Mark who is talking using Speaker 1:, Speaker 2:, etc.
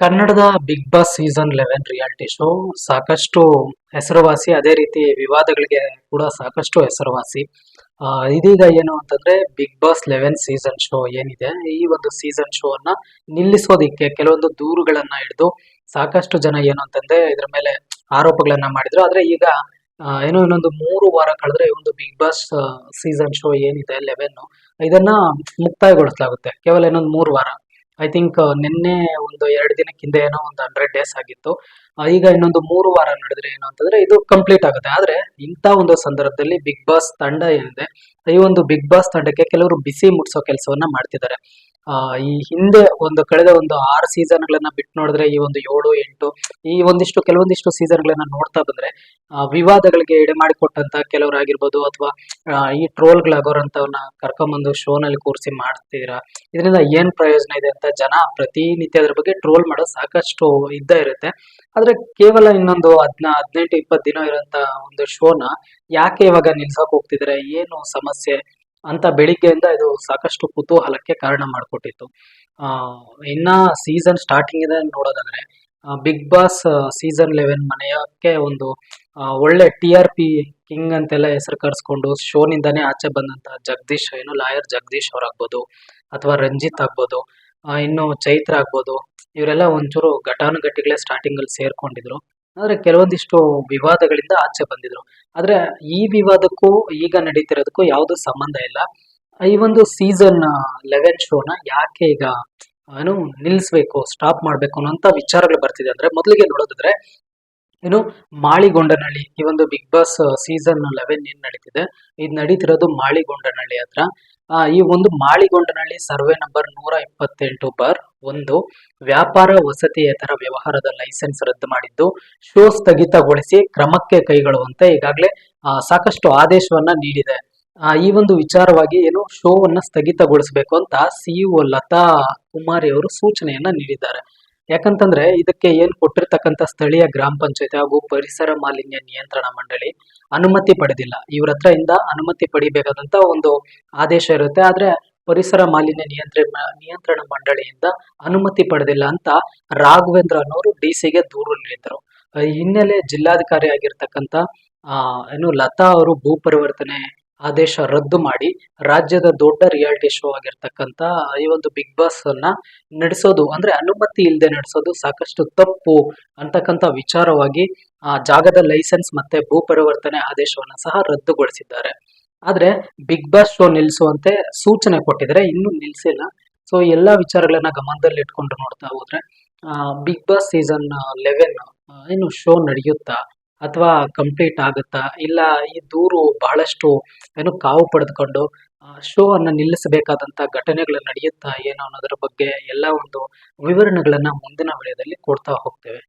Speaker 1: ಕನ್ನಡದ Bigg Boss season eleven reality show ಸಾಕಷ್ಟು ಹೆಸರುವಾಸಿ, ಅದೇ ರೀತಿ ವಿವಾದಗಳಿಗೆ ಕೂಡ ಸಾಕಷ್ಟು ಹೆಸರುವಾಸಿ. ಇದೀಗ ಏನು ಅಂತಂದ್ರೆ Bigg Boss eleven season show ಏನಿದೆ, ಈ ಒಂದು ಸೀಸನ್ ಶೋ ಅನ್ನ ನಿಲ್ಲಿಸೋದಿಕ್ಕೆ ಕೆಲವೊಂದು ದೂರುಗಳನ್ನ ಹಿಡಿದು ಸಾಕಷ್ಟು ಜನ ಏನು ಅಂತಂದ್ರೆ ಇದ್ರ ಮೇಲೆ ಆರೋಪಗಳನ್ನ ಮಾಡಿದ್ರು. ಆದ್ರೆ ಈಗ ಏನೋ ಇನ್ನೊಂದು ಮೂರು ವಾರ ಕಳೆದ್ರೆ ಒಂದು ಬಿಗ್ ಬಾಸ್ ಸೀಸನ್ ಶೋ ಏನಿದೆ ಲೆವೆನ್ ಇದನ್ನ ಮುಕ್ತಾಯಗೊಳಿಸಲಾಗುತ್ತೆ. ಕೇವಲ ಇನ್ನೊಂದು ಮೂರು ವಾರ. ಐ ಥಿಂಕ್ ನಿನ್ನೆ ಒಂದು ಎರಡು ದಿನಕ್ಕಿಂತ ಏನೋ ಒಂದು ಹಂಡ್ರೆಡ್ ಡೇಸ್ ಆಗಿತ್ತು. ಈಗ ಇನ್ನೊಂದು ಮೂರು ವಾರ ನಡೆದ್ರೆ ಏನು ಅಂತಂದ್ರೆ ಇದು ಕಂಪ್ಲೀಟ್ ಆಗುತ್ತೆ. ಆದ್ರೆ ಇಂಥ ಒಂದು ಸಂದರ್ಭದಲ್ಲಿ ಬಿಗ್ ಬಾಸ್ ತಂಡ ಏನಿದೆ, ಈ ಒಂದು ಬಿಗ್ ಬಾಸ್ ತಂಡಕ್ಕೆ ಕೆಲವರು ಬಿಸಿ ಮುಟ್ಸೋ ಕೆಲಸವನ್ನ ಮಾಡ್ತಿದ್ದಾರೆ. ಈ ಹಿಂದೆ ಒಂದು ಕಳೆದ ಒಂದು ಆರು ಸೀಸನ್ ಗಳನ್ನ ಬಿಟ್ಟು ನೋಡಿದ್ರೆ ಈ ಒಂದು ಏಳು, ಎಂಟು, ಈ ಒಂದಿಷ್ಟು, ಕೆಲವೊಂದಿಷ್ಟು ಸೀಸನ್ ಗಳನ್ನ ನೋಡ್ತಾ ಬಂದ್ರೆ ವಿವಾದಗಳಿಗೆ ಎಡೆ ಮಾಡಿಕೊಟ್ಟಂತ ಕೆಲವರು ಆಗಿರ್ಬೋದು ಅಥವಾ ಈ ಟ್ರೋಲ್ ಟ್ರೋಲ್ಗಳಾಗೋರಂಥವನ್ನ ಕರ್ಕೊಂಬಂದು ಶೋನಲ್ಲಿ ಕೂರಿಸಿ ಮಾಡ್ತೀರಾ? ಇದರಿಂದ ಏನ್ ಪ್ರಯೋಜನ ಇದೆ ಅಂತ ಜನ ಪ್ರತಿನಿತ್ಯ ಅದ್ರ ಬಗ್ಗೆ ಟ್ರೋಲ್ ಮಾಡೋದು ಸಾಕಷ್ಟು ಇದ್ದೇ ಇರುತ್ತೆ. ಆದ್ರೆ ಕೇವಲ ಇನ್ನೊಂದು ಹದ್ನ, ಹದಿನೆಂಟು, ಇಪ್ಪತ್ತು ದಿನ ಇರುವಂತ ಒಂದು ಶೋನ ಯಾಕೆ ಇವಾಗ ನಿಲ್ಸಕ್ ಹೋಗ್ತಿದ್ರೆ? ಏನು ಸಮಸ್ಯೆ? ಅಂತ ಬೆಳಿಗ್ಗೆಯಿಂದ ಇದು ಸಾಕಷ್ಟು ಕುತೂಹಲಕ್ಕೆ ಕಾರಣ ಮಾಡಿಕೊಟ್ಟಿತ್ತು. ಇನ್ನು ಸೀಸನ್ ಸ್ಟಾರ್ಟಿಂಗ್ ಇದೆ ನೋಡೋದಾದ್ರೆ ಬಿಗ್ ಬಾಸ್ ಸೀಸನ್ ಲೆವೆನ್ ಮನೆಯಕ್ಕೆ ಒಂದು ಒಳ್ಳೆ ಟಿ ಆರ್ ಪಿ ಕಿಂಗ್ ಅಂತೆಲ್ಲ ಹೆಸರು ಕರೆಸ್ಕೊಂಡು ಶೋನಿಂದಾನೇ ಆಚೆ ಬಂದಂತ ಜಗದೀಶ್, ಏನು ಲಾಯರ್ ಜಗದೀಶ್ ಅವ್ರಾಗ್ಬೋದು, ಅಥವಾ ರಂಜಿತ್ ಆಗ್ಬೋದು ಇನ್ನು ಚೈತ್ರ ಆಗ್ಬೋದು, ಇವರೆಲ್ಲ ಒಂಚೂರು ಘಟಾನುಘಟಿಗಳೇ ಸ್ಟಾರ್ಟಿಂಗ್ ಅಲ್ಲಿ ಸೇರ್ಕೊಂಡಿದ್ರು. ಆದ್ರೆ ಕೆಲವೊಂದಿಷ್ಟು ವಿವಾದಗಳಿಂದ ಆಚೆ ಬಂದಿದ್ರು. ಆದ್ರೆ ಈ ವಿವಾದಕ್ಕೂ ಈಗ ನಡೀತಿರೋದಕ್ಕೂ ಯಾವುದು ಸಂಬಂಧ ಇಲ್ಲ. ಈ ಒಂದು ಸೀಸನ್ ಲೆವೆನ್ ಶೋನ ಯಾಕೆ ಈಗ, ಏನು ನಿಲ್ಲಿಸ್ಬೇಕು ಸ್ಟಾಪ್ ಮಾಡಬೇಕು ಅನ್ನೋಂಥ ವಿಚಾರಗಳು ಬರ್ತಿದೆ. ಅಂದ್ರೆ ಮೊದಲಿಗೆ ನೋಡೋದಿದ್ರೆ, ಏನು, ಮಾಳಿಗೊಂಡನಹಳ್ಳಿ ಈ ಒಂದು ಬಿಗ್ ಬಾಸ್ ಸೀಸನ್ ಲೆವೆನ್ ಏನ್ ನಡೀತಿದೆ? ಇದು ನಡೀತಿರೋದು ಮಾಳಿಗೊಂಡನಹಳ್ಳಿ ಹತ್ರ. ಈ ಒಂದು ಮಾಳಿಗೊಂಡನಹಳ್ಳಿ ಸರ್ವೆ ನಂಬರ್ ನೂರ ಇಪ್ಪತ್ತೆಂಟು ಬಾರ್ ಒಂದು ವ್ಯಾಪಾರ ವಸತಿಯೇತರ ವ್ಯವಹಾರದ ಲೈಸೆನ್ಸ್ ರದ್ದು ಮಾಡಿದ್ದು ಶೋ ಸ್ಥಗಿತಗೊಳಿಸಿ ಕ್ರಮಕ್ಕೆ ಕೈಗೊಳ್ಳುವಂತೆ ಈಗಾಗಲೇ ಸಾಕಷ್ಟು ಆದೇಶವನ್ನ ನೀಡಿದೆ. ಈ ಒಂದು ವಿಚಾರವಾಗಿ ಏನು ಶೋವನ್ನ ಸ್ಥಗಿತಗೊಳಿಸಬೇಕು ಅಂತ ಸಿಇಒ ಲತಾ ಕುಮಾರಿ ಅವರು ಸೂಚನೆಯನ್ನ ನೀಡಿದ್ದಾರೆ. ಯಾಕಂತಂದ್ರೆ ಇದಕ್ಕೆ ಏನ್ ಕೊಟ್ಟಿರ್ತಕ್ಕಂಥ ಸ್ಥಳೀಯ ಗ್ರಾಮ ಪಂಚಾಯತ್ ಹಾಗೂ ಪರಿಸರ ಮಾಲಿನ್ಯ ನಿಯಂತ್ರಣ ಮಂಡಳಿ ಅನುಮತಿ ಪಡೆದಿಲ್ಲ. ಇವ್ರ ಹತ್ರ ಇಂದ ಅನುಮತಿ ಪಡಿಬೇಕಾದಂತ ಒಂದು ಆದೇಶ ಇರುತ್ತೆ. ಆದ್ರೆ ಪರಿಸರ ಮಾಲಿನ್ಯ ನಿಯಂತ್ರಣ ನಿಯಂತ್ರಣ ಮಂಡಳಿಯಿಂದ ಅನುಮತಿ ಪಡೆದಿಲ್ಲ ಅಂತ ರಾಘವೇಂದ್ರ ಅನ್ನೋರು ಡಿ ಸಿಗೆ ದೂರು ಈ ಹಿನ್ನೆಲೆ ಜಿಲ್ಲಾಧಿಕಾರಿ ಆಗಿರ್ತಕ್ಕಂಥ ಏನು ಲತಾ ಅವರು ಭೂ ಪರಿವರ್ತನೆ ಆದೇಶ ರದ್ದು ಮಾಡಿ ರಾಜ್ಯದ ದೊಡ್ಡ ರಿಯಾಲಿಟಿ ಶೋ ಆಗಿರ್ತಕ್ಕಂಥ ಈ ಒಂದು ಬಿಗ್ ಬಾಸ್ ಅನ್ನ ನಡೆಸೋದು ಅಂದ್ರೆ ಅನುಮತಿ ಇಲ್ಲದೆ ನಡೆಸೋದು ಸಾಕಷ್ಟು ತಪ್ಪು ಅಂತಕ್ಕಂಥ ವಿಚಾರವಾಗಿ ಆ ಜಾಗದ ಲೈಸೆನ್ಸ್ ಮತ್ತೆ ಭೂ ಪರಿವರ್ತನೆ ಆದೇಶವನ್ನ ಸಹ ರದ್ದುಗೊಳಿಸಿದ್ದಾರೆ. ಆದ್ರೆ ಬಿಗ್ ಬಾಸ್ ಶೋ ನಿಲ್ಲಿಸುವಂತೆ ಸೂಚನೆ ಕೊಟ್ಟಿದ್ರೆ ಇನ್ನೂ ನಿಲ್ಸಿಲ್ಲ. ಸೊ ಎಲ್ಲಾ ವಿಚಾರಗಳನ್ನ ಗಮನದಲ್ಲಿ ಇಟ್ಕೊಂಡು ನೋಡ್ತಾ ಹೋದ್ರೆ ಬಿಗ್ ಬಾಸ್ ಸೀಸನ್ ಲೆವೆನ್ ಏನು ಶೋ ನಡೆಯುತ್ತಾ ಅಥವಾ ಕಂಪ್ಲೀಟ್ ಆಗುತ್ತಾ? ಇಲ್ಲ ಈ ದೂರು ಬಹಳಷ್ಟು ಏನು ಕಾವು ಪಡೆದುಕೊಂಡು ಶೋ ಅನ್ನು ನಿಲ್ಲಿಸಬೇಕಾದಂತ ಘಟನೆಗಳು ನಡೆಯುತ್ತಾ, ಏನು ಅನ್ನೋದರ ಬಗ್ಗೆ ಎಲ್ಲ ಒಂದು ವಿವರಣೆಗಳನ್ನು ಮುಂದಿನ ವಿಡಿಯೋದಲ್ಲಿ ಕೊಡ್ತಾ ಹೋಗ್ತೇವೆ.